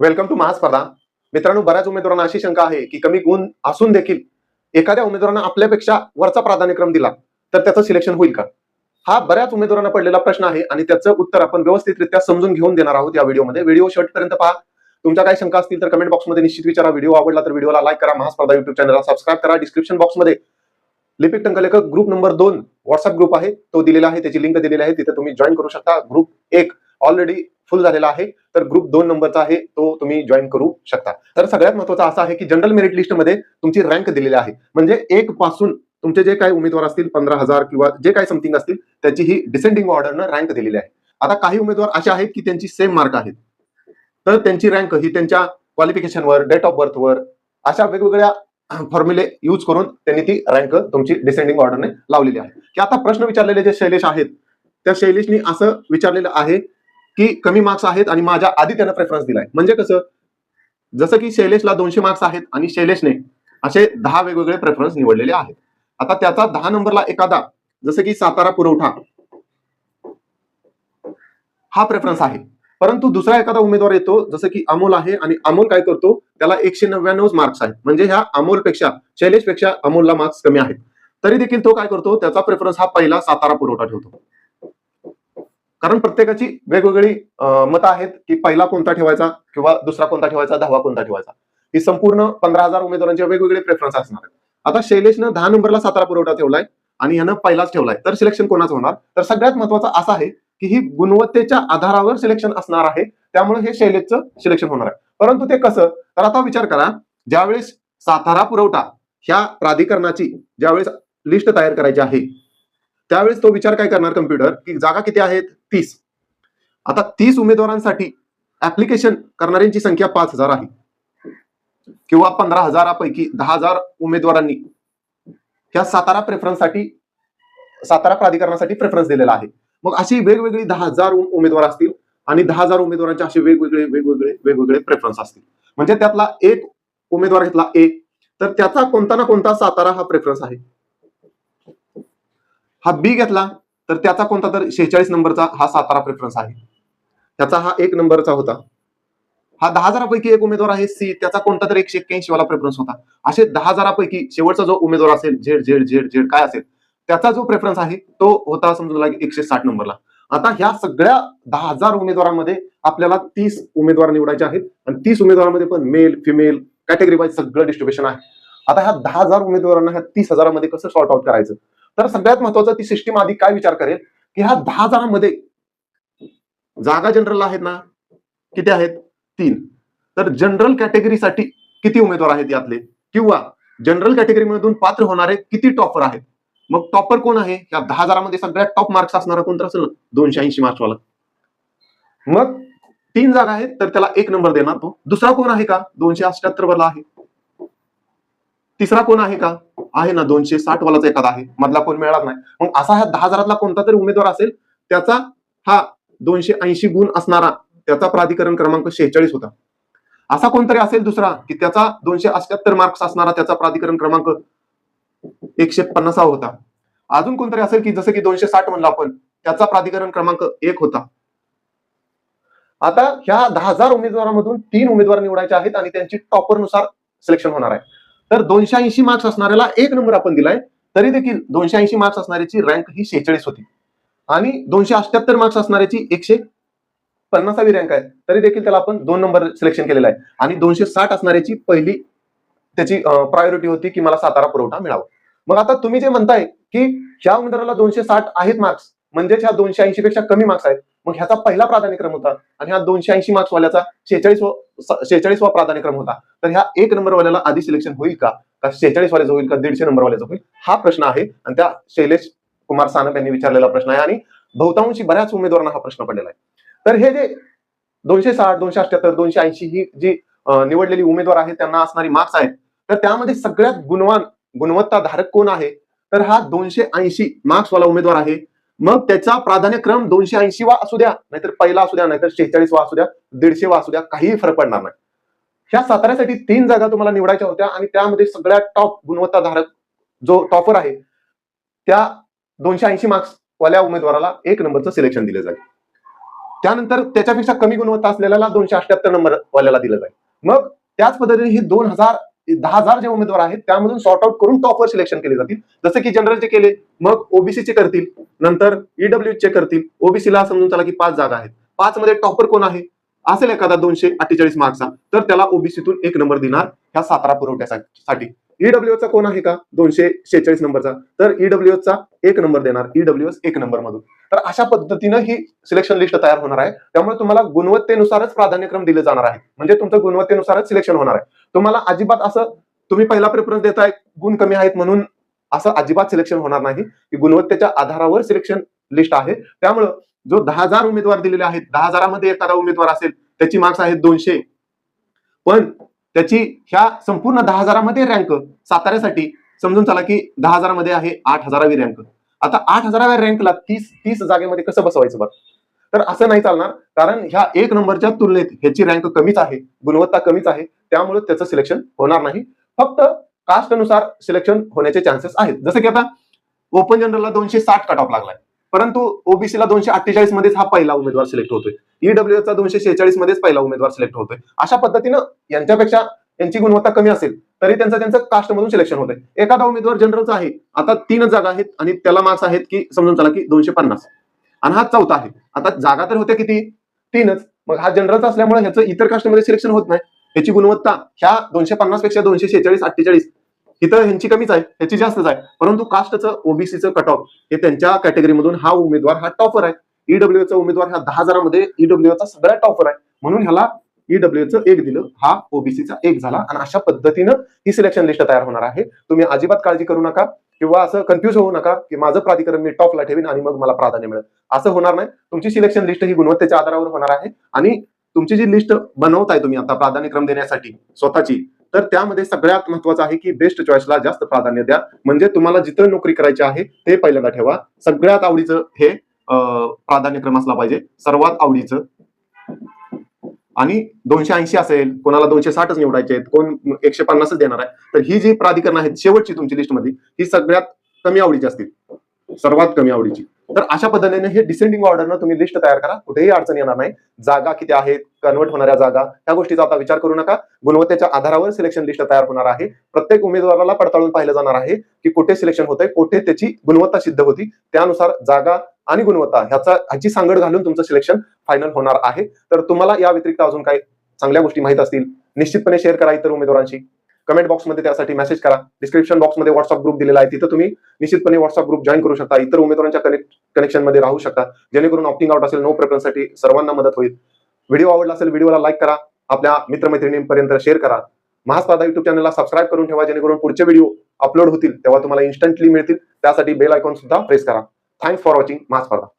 Welcome to महास्पर्धा मित्रांनो बऱ्याच उमेदवारांना अशी शंका आहे की कमी गुण असून देखील एखाद्या उमेदवारांना आपल्यापेक्षा वरचा प्राधान्यक्रम दिला तर त्याचं सिलेक्शन होईल का? हा बऱ्याच उमेदवारांना पडलेला प्रश्न आहे आणि त्याचं उत्तर आपण व्यवस्थितरित्या समजून घेऊन देणार आहोत या व्हिडिओमध्ये. व्हिडिओ शेवटपर्यंत पहा. तुमच्या काही शंका असतील तर कमेंट बॉक्समध्ये निश्चित विचारा. व्हिडिओ आवडला तर व्हिडिओला लाईक करा. महास्पर्धा युट्यूब चॅनलला सबस्क्राईब करा. डिस्क्रिप्शन बॉक्समध्ये लिपिक टंकलेखक ग्रुप नंबर दोन व्हॉट्सअप ग्रुप आहे. तो दिलेला आहे. त्याची लिंक दिलेली आहे. तिथे तुम्ही जॉईन करू शकता. ग्रुप एक ऑलरेडी फुल झालेला आहे. तर ग्रुप दोन नंबरचा आहे तो तुम्ही जॉईन करू शकता. तर सगळ्यात महत्त्वाचा असा आहे की जनरल मेरिट लिस्टमध्ये तुमची रँक दिलेली आहे. म्हणजे एक पासून तुमचे जे काही उमेदवार असतील पंधरा हजार किंवा जे काही समथिंग असतील त्याची ही डिसेंडिंग ऑर्डरनं रँक दिलेली आहे. आता काही उमेदवार असे आहेत की त्यांची सेम मार्क आहेत. तर त्यांची रँक ही त्यांच्या क्वालिफिकेशनवर डेट ऑफ बर्थवर अशा वेगवेगळ्या फॉर्म्युले यूज करून त्यांनी ती रँक तुमची डिसेंडिंग ऑर्डरने लावलेली आहे. की आता प्रश्न विचारलेले जे शैलेश आहेत त्या शैलेशनी असं विचारलेलं आहे की कमी मार्क्स आहेत आणि माझ्या आधी त्यांना प्रेफरन्स दिलाय. म्हणजे कसं? जसं की शैलेशला दोनशे मार्क्स आहेत आणि शैलेशने असे दहा वेगवेगळे प्रेफरन्स निवडलेले आहेत. आता त्याचा दहा नंबरला एखादा जसं की सातारा पुरवठा हा प्रेफरन्स आहे. परंतु दुसरा एखादा उमेदवार येतो जसं की अमोल आहे आणि अमोल काय करतो? त्याला एकशे नव्याण्णव मार्क्स आहेत. म्हणजे ह्या अमोलपेक्षा शैलेशपेक्षा अमोलला मार्क्स कमी आहेत. तरी देखील तो काय करतो? त्याचा प्रेफरन्स हा पहिला सातारा पुरवठा ठेवतो. कारण प्रत्येकाची वेगवेगळी मतं आहेत की पहिला कोणता ठेवायचा किंवा दुसरा कोणता ठेवायचा दहावा कोणता ठेवायचा. ही संपूर्ण पंधरा हजार उमेदवारांचे वेगवेगळे प्रेफरन्स असणार आहेत. आता शैलेशनं दहा नंबरला सातारा पुरवठा ठेवलाय आणि यानं पहिलाच ठेवलाय. तर सिलेक्शन कोणाचं होणार? तर सगळ्यात महत्वाचं असं आहे की ही गुणवत्तेच्या आधारावर सिलेक्शन असणार आहे. त्यामुळे हे शैलेशचं सिलेक्शन होणार आहे. परंतु ते कसं? तर आता विचार करा ज्यावेळेस सातारा पुरवठा ह्या प्राधिकरणाची ज्यावेळेस लिस्ट तयार करायची आहे त्यावेळेस तो विचार काय करणार कम्प्युटर की जागा किती आहेत? तीस. आता तीस उमेदवारांसाठी ऍप्लिकेशन करणाऱ्यांची संख्या पाच हजार आहे. किंवा पंधरा हजारापैकी दहा हजार उमेदवारांनी ह्या सातारा प्रेफरन्ससाठी सातारा प्राधिकरणासाठी प्रेफरन्स दिलेला आहे. मग अशी वेगवेगळी दहा हजार उमेदवार असतील आणि दहा हजार उमेदवारांचे असे वेगवेगळे वेगवेगळे वेगवेगळे प्रेफरन्स असतील. म्हणजे त्यातला एक उमेदवार घेतला ए तर त्याचा कोणता ना कोणता सातारा हा प्रेफरन्स आहे. हा बी घेतला तर त्याचा कोणता तर शेहेचाळीस नंबरचा हा सातारा प्रेफरन्स आहे. त्याचा हा एक नंबरचा होता. हा दहा हजारापैकी एक उमेदवार आहे सी त्याचा कोणता तर एकशे एक्क्याऐंशी वाला प्रेफरन्स होता. असे दहा हजारापैकी शेवटचा जो उमेदवार असेल झेड झेड झेड झेड काय असेल त्याचा जो प्रेफरन्स आहे तो होता समजा एकशे साठ नंबरला. आता ह्या सगळ्या दहा हजार उमेदवारांमध्ये आपल्याला तीस उमेदवार निवडायचे आहेत आणि तीस उमेदवारांमध्ये पण मेल फिमेल कॅटेगरी वाईज सगळं डिस्ट्रीब्युशन आहे. आता ह्या दहा हजार उमेदवारांना ह्या तीस हजारामध्ये कसं सॉर्ट आउट करायचं? तर सगळ्यात महत्वाचं ती सिस्टीम आधी काय विचार करेल? की ह्या दहा जणांमध्ये जागा जनरल आहेत ना? किती आहेत? तीन. तर जनरल कॅटेगरीसाठी किती उमेदवार आहेत यातले? किंवा जनरल कॅटेगरीमधून पात्र होणारे किती टॉपर आहेत? मग टॉपर कोण आहे? या दहा हजारामध्ये सगळ्यात टॉप मार्क्स असणारा कोणता असेल ना? दोनशे ऐंशी मार्क्सवाला मग तीन जागा आहेत तर त्याला एक नंबर देणार तो. दुसरा कोण आहे का? दोनशे अठ्याहत्तर वाला आहे. तिसरा कोण आहे का? आहे ना दोनशे साठ वालाच एखादा आहे. मधला कोण मिळणार नाही. मग असा हा दहा हजारातला कोणता तरी उमेदवार असेल त्याचा हा दोनशे ऐंशी गुण असणारा त्याचा प्राधिकरण क्रमांक शेहेचाळीस होता. असा कोणतरी असेल दुसरा की त्याचा दोनशे अठ्याहत्तर मार्क्स असणारा त्याचा प्राधिकरण क्रमांक एकशे पन्नासावा होता. अजून कोणतरी असेल की जसं की दोनशे साठ म्हणलं आपण त्याचा प्राधिकरण क्रमांक एक होता. आता ह्या दहा हजार उमेदवारामधून तीन उमेदवार निवडायचे आहेत आणि त्यांची टॉपरनुसार सिलेक्शन होणार आहे. तर दोनशे ऐंशी मार्क्स असणाऱ्याला एक नंबर आपण दिलाय तरी देखील दोनशे ऐंशी मार्क्स असणाऱ्याची रँक ही शेहेचाळीस होती. आणि दोनशे अठ्याहत्तर मार्क्स असणाऱ्याची एकशे पन्नासावी रँक आहे तरी देखील त्याला आपण दोन नंबर सिलेक्शन केलेला आहे. आणि दोनशे साठ असणाऱ्याची पहिली त्याची प्रायोरिटी होती की मला सातारा पुरवठा मिळावा. मग आता तुम्ही जे म्हणताय की ह्या उमेदवाराला दोनशे साठ आहेत मार्क्स म्हणजेच ह्या दोनशे ऐंशी पेक्षा कमी मार्क्स आहेत मग ह्याचा पहिला प्राधान्यक्रम होता आणि हा दोनशे ऐंशी मार्क्स वाल्याचा शेहेचाळीस शेहेचाळीसवा प्राधान्यक्रम होता. तर ह्या एक नंबर वाल्याला आधी सिलेक्शन होईल का? का वाल्याचं होईल का? दीडशे नंबरवाल्याचं होईल? हा प्रश्न आहे. आणि त्या शैलेश कुमार सानप यांनी विचारलेला प्रश्न आहे. आणि बहुतांशी बऱ्याच उमेदवारांना हा प्रश्न पडलेला आहे. तर हे जे दोनशे साठ दोनशे अठ्याहत्तर दोनशे ऐंशी ही जी निवडलेली उमेदवार आहेत त्यांना असणारी मार्क्स आहेत. तर त्यामध्ये सगळ्यात गुणवान गुणवत्ता धारक कोण आहे? तर हा दोनशे ऐंशी मार्क्स वाला उमेदवार आहे. मग त्याचा प्राधान्यक्रम दोनशे ऐंशी वा असू द्या नाहीतर पहिला असू द्या नाहीतर शेहेचाळीस वा असू द्या दीडशे वा असू द्या काहीही फरक पडणार नाही. ह्या साताऱ्यासाठी तीन जागा तुम्हाला निवडायच्या होत्या आणि त्यामध्ये सगळ्यात टॉप गुणवत्ताधारक जो टॉपर आहे त्या दोनशे ऐंशी मार्क्स वाल्या उमेदवाराला एक नंबरचं सिलेक्शन दिलं जाईल. त्यानंतर त्याच्यापेक्षा कमी गुणवत्ता असलेल्याला दोनशे अठ्याहत्तर नंबर वाल्याला दिलं जाईल. मग त्याच पद्धतीने ही दोन हजार दहा हजार जे उमेदवार आहेत त्यामधून सॉर्ट आउट करून टॉपवर सिलेक्शन केले जातील. जसं की जनरलचे केले मग ओबीसीचे करतील. नंतर ईडब्ल्यू चे करतील. ओबीसीला समजून चला की पाच जागा आहेत. पाच मध्ये टॉपर कोण आहे? असेल एखादा दोनशे अठ्ठेचाळीस मार्क्सचा तर त्याला ओबीसीतून एक नंबर देणार ह्या सातारा पुरवठ्यासाठी. ईडब्ल्यू चा कोण आहे का? दोनशे शेहेचाळीस नंबरचा. तर ईडब्ल्यू चा एक नंबर देणार. ईडब्ल्यूएस एक नंबर मधून तर अशा पद्धतीनं ही सिलेक्शन लिस्ट तयार होणार आहे. त्यामुळे तुम्हाला गुणवत्तेनुसारच प्राधान्यक्रम दिले जाणार आहे. म्हणजे तुमचं गुणवत्तेनुसारच सिलेक्शन होणार आहे. तुम्हाला अजिबात असं तुम्ही पहिला प्रेफरन्स देताय गुण कमी आहेत म्हणून असं अजिबात सिलेक्शन होणार नाही. की गुणवत्तेच्या आधारावर सिलेक्शन लिस्ट आहे. त्यामुळं जो दहा हजार उमेदवार दिलेले आहेत दहा हजारामध्ये एखादा उमेदवार असेल त्याची मार्क्स आहेत दोनशे. पण त्याची ह्या संपूर्ण दहा हजारामध्ये रँक साताऱ्यासाठी. समजून चला की दहा हजारामध्ये आहे आठ हजारावी रँक आता आठ हजाराव्या रँकला तीस तीस जागेमध्ये कसं बसवायचं बघ तर असं नाही चालणार कारण ह्या एक नंबरच्या तुलनेत ह्याची रँक कमीच आहे गुणवत्ता कमीच आहे त्यामुळे त्याचं सिलेक्शन होणार नाही. फक्त कास्टनुसार सिलेक्शन होण्याचे चान्सेस आहेत. जसं की आता ओपन जनरलला दोनशे साठ कट ऑफ लागलाय. परंतु ओबीसीला दोनशे अठ्ठेचाळीस मध्येच हा पहिला उमेदवार सिलेक्ट होतोय. ईडब्ल्यूचा दोनशे शेहेचाळीस मध्येच पहिला उमेदवार सिलेक्ट होतोय. अशा पद्धतीनं यांच्यापेक्षा यांची गुणवत्ता कमी असेल तरी त्यांचं त्यांचं कास्टमधून सिलेक्शन होतंय. एखादा उमेदवार जनरलचा आहे आता तीनच जागा आहेत आणि त्याला मार्क्स आहेत की समजून चला की दोनशे पन्नास. आणि हा चौथा आहे. आता जागा तर होत्या किती? तीनच. मग हा जनरलचा असल्यामुळे ह्याचं इतर कास्टमध्ये सिलेक्शन होत नाही. ह्याची गुणवत्ता ह्या दोनशे पन्नासपेक्षा दोनशे शेहेचाळीस अठ्ठेचाळीस इथं ह्यांची कमीच आहे ह्याची जास्तच आहे. परंतु कास्टचं ओबीसीचं कट ऑफ हे त्यांच्या कॅटेगरीमधून हा उमेदवार हा टॉपर आहे. ईडब्ल्यूचा उमेदवार हा दहा हजारामध्ये ईडब्ल्यूचा सगळ्यात टॉपर आहे. म्हणून ह्याला ईडब्ल्यू एक दिलं. हा ओबीसीचा एक झाला. आणि अशा पद्धतीनं ही सिलेक्शन लिस्ट तयार होणार आहे. तुम्ही अजिबात काळजी करू नका किंवा असं कन्फ्युज होऊ नका की माझं प्राधिकरण मी टॉपला ठेवीन आणि मग मला प्राधान्य मिळेल. असं होणार नाही. तुमची सिलेक्शन लिस्ट ही गुणवत्तेच्या आधारावर होणार आहे. आणि तुमची जी लिस्ट बनवताय तुम्ही आता प्राधान्यक्रम देण्यासाठी स्वतःची तर त्यामध्ये सगळ्यात महत्वाचं आहे की बेस्ट चॉईसला जास्त प्राधान्य द्या. म्हणजे तुम्हाला जिथं नोकरी करायची आहे ते पहिल्यांदा ठेवा. सगळ्यात आवडीचं हे प्राधान्यक्रम असला पाहिजे. सर्वात आवडीचं आणि दोनशे ऐंशी असेल कोणाला दोनशे साठच निवडायचे आहेत कोण एकशे पन्नासच देणार आहे तर ही जी प्राधिकरण आहेत शेवटची तुमची लिस्टमध्ये ही सगळ्यात कमी आवडीची असतील. सर्वात कमी आवडीची. तर अशा पद्धतीने हे डिसेंडिंग ऑर्डरनं तुम्ही लिस्ट तयार करा. कुठेही अडचण येणार नाही. जागा किती आहेत कन्वर्ट होणाऱ्या जागा त्या गोष्टीचा आता विचार करू नका. गुणवत्तेच्या आधारावर सिलेक्शन लिस्ट तयार होणार आहे. प्रत्येक उमेदवाराला पडताळून पाहिलं जाणार आहे की कुठे सिलेक्शन होतंय कुठे त्याची गुणवत्ता सिद्ध होती. त्यानुसार जागा आणि गुणवत्ता ह्याचा ह्याची सांगड घालून तुमचं सिलेक्शन फायनल होणार आहे. तर तुम्हाला या व्यतिरिक्त अजून काही चांगल्या गोष्टी माहीत असतील निश्चितपणे शेअर करा इतर उमेदवारांशी. कमेंट बॉक्समध्ये त्यासाठी मेसेज करा. डिस्क्रिप्शन बॉक्समध्ये व्हॉट्सअप ग्रुप दिलेला आहे. तिथं तुम्ही निश्चितपणे व्हॉट्सअप ग्रुप जॉईन करू शकता. इतर उमेदवारांच्या कनेक्ट कनेक्शनमध्ये राहू शकता. जेणेकरून ऑप्टिंग आउट असेल नो साठी सर्वांना मदत होईल. व्हिडिओ आवडला असेल व्हिडिओला लाईक करा. आपल्या मित्रमैत्रिणींपर्यंत शेअर करा. महास्पादा युट्यूब चॅनलला सबस्क्राईब करून ठेवा. जेणेकरून पुढचे व्हिडिओ अपलोड होतील तेव्हा तुम्हाला इन्स्टंटली मिळतील. त्यासाठी बेल आयकॉन सुद्धा प्रेस करा. Thanks for watching Mass Pradhan.